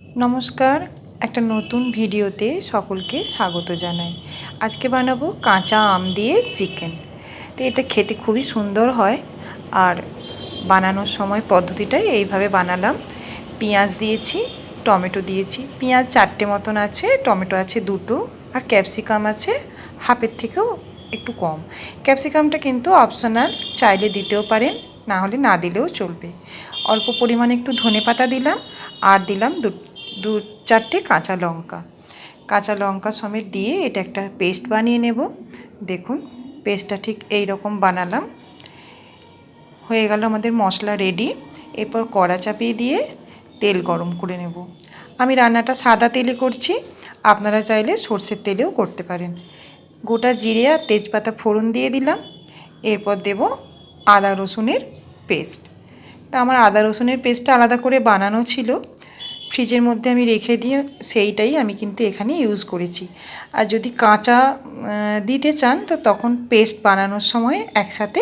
নমস্কার, একটা নতুন ভিডিওতে সকলকে স্বাগত জানাই। আজকে বানাবো কাঁচা আম দিয়ে চিকেন। তো এটা খেতে খুবই সুন্দর হয় আর বানানোর সময় পদ্ধতিটাই এইভাবে বানালাম। পেঁয়াজ দিয়েছি, টমেটো দিয়েছি। পেঁয়াজ চারটে মতন আছে, টমেটো আছে দুটো আর ক্যাপসিকাম আছে হাফের থেকেও একটু কম। ক্যাপসিকামটা কিন্তু অপশনাল, চাইলে দিতেও পারেন, না হলে না দিলেও চলবে। অল্প পরিমাণে একটু ধনে পাতা দিলাম আর দিলাম দু দু চারটে কাঁচা লঙ্কা। কাঁচা লঙ্কা সমেত দিয়ে এটা একটা পেস্ট বানিয়ে নেব। দেখুন, পেস্টটা ঠিক এই রকম বানালাম। হয়ে গেল আমাদের মশলা রেডি এরপর কড়া চাপিয়ে দিয়ে তেল গরম করে নেব। আমি রান্নাটা সাদা তেলে করছি। আপনারা চাইলে সর্ষের তেলেও করতে পারেন। গোটা জিরে আর তেজপাতা ফোড়ন দিয়ে দিলাম। এরপর দেব আদা রসুনের পেস্ট। তা আমার আদা রসুনের পেস্টটা আলাদা করে বানানো ছিল। ফ্রিজের মধ্যে আমি রেখে দিয়ে সেইটাই আমি কিন্তু এখানে ইউজ করেছি। আর যদি কাঁচা দিতে চান, তো তখন পেস্ট বানানোর সময় একসাথে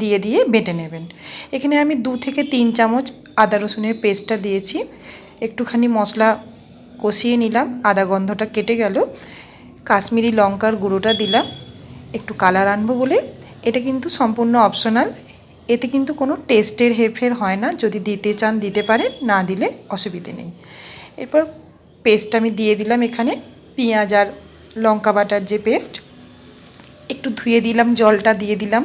দিয়ে দিয়ে বেটে নেবেন। এখানে আমি দু থেকে তিন চামচ আদা রসুনের পেস্টটা দিয়েছি। একটুখানি মশলা কষিয়ে নিলাম, আদা গন্ধটা কেটে গেল। কাশ্মীরি লঙ্কার গুঁড়োটা দিলাম। একটু কালার আনব বলে। এটা কিন্তু সম্পূর্ণ অপশনাল এতে কিন্তু কোনো টেস্টের হেরফের হয় না। যদি দিতে চান, দিতে পারেন, না দিলে অসুবিধে নেই। এরপর পেস্ট আমি দিয়ে দিলাম এখানে পেঁয়াজ আর লঙ্কা বাটার যে পেস্ট একটু ধুয়ে দিলাম, জলটা দিয়ে দিলাম।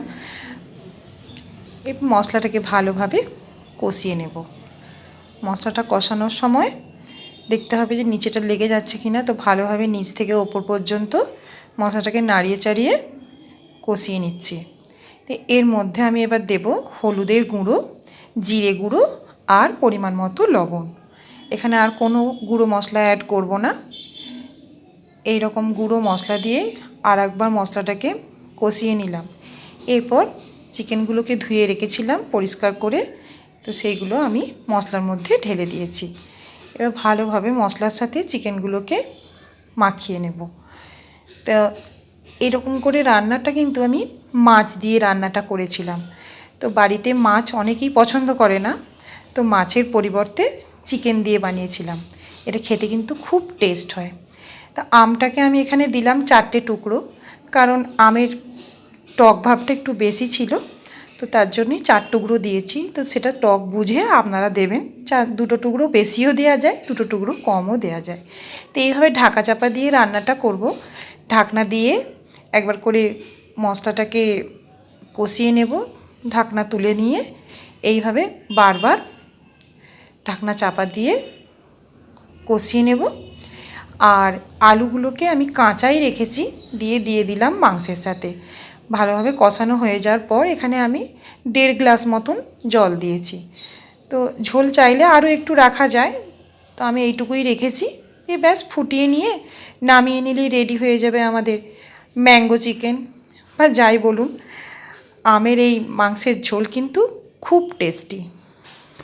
এই মশলাটাকে ভালোভাবে কষিয়ে নেব। মশলাটা কষানোর সময় দেখতে হবে যে নিচেটা লেগে যাচ্ছে কি না তো ভালোভাবে নিচ থেকে ওপর পর্যন্ত মশলাটাকে নাড়িয়ে চাড়িয়ে কষিয়ে নিচ্ছি। এর মধ্যে আমি এবার দেব হলুদের গুঁড়ো, জিরে গুঁড়ো আর পরিমাণ মতো লবণ। এখানে আর কোনো গুঁড়ো মশলা অ্যাড করব না। এই রকম গুঁড়ো মশলা দিয়ে আর একবার মশলাটাকে কষিয়ে নিলাম। এরপর চিকেনগুলোকে ধুয়ে রেখেছিলাম পরিষ্কার করে, তো সেইগুলো আমি মশলার মধ্যে ঢেলে দিয়েছি। এবার ভালোভাবে মশলার সাথে চিকেনগুলোকে মাখিয়ে নেব। তো এরকম করে রান্নাটা কিন্তু আমি মাছ দিয়ে রান্নাটা করেছিলাম। তো বাড়িতে মাছ অনেকেই পছন্দ করে না, তো মাছের পরিবর্তে চিকেন দিয়ে বানিয়েছিলাম। এটা খেতে কিন্তু খুব টেস্ট হয়। তা আমটাকে আমি এখানে দিলাম চারটে টুকরো, কারণ আমের টক ভাবটা একটু বেশি ছিল, তো তার জন্যই চার টুকরো দিয়েছি। তো সেটা টক বুঝে আপনারা দেবেন চার দুটো টুকরো বেশিও দেওয়া যায়, দুটো টুকরো কমও দেওয়া যায়। তো এইভাবে ঢাকা চাপা দিয়ে রান্নাটা করব। ঢাকনা দিয়ে একবার করে মশলাটাকে কষিয়ে নেব, ঢাকনা তুলে নিয়ে। এইভাবে বারবার ঢাকনা চাপা দিয়ে কষিয়ে নেব। আর আলুগুলোকে আমি কাঁচাই রেখেছি, দিয়ে দিয়ে দিলাম মাংসের সাথে। ভালোভাবে কষানো হয়ে যাওয়ার পর এখানে আমি দেড় গ্লাস মতন জল দিয়েছি। তো ঝোল চাইলে আরও একটু রাখা যায়, তো আমি এইটুকুই রেখেছি। এ ব্যাস, ফুটিয়ে নিয়ে নামিয়ে নিলেই রেডি হয়ে যাবে আমাদের ম্যাঙ্গো চিকেন। বা যাই বলুন আমের এই মাংসের ঝোল কিন্তু খুব টেস্টি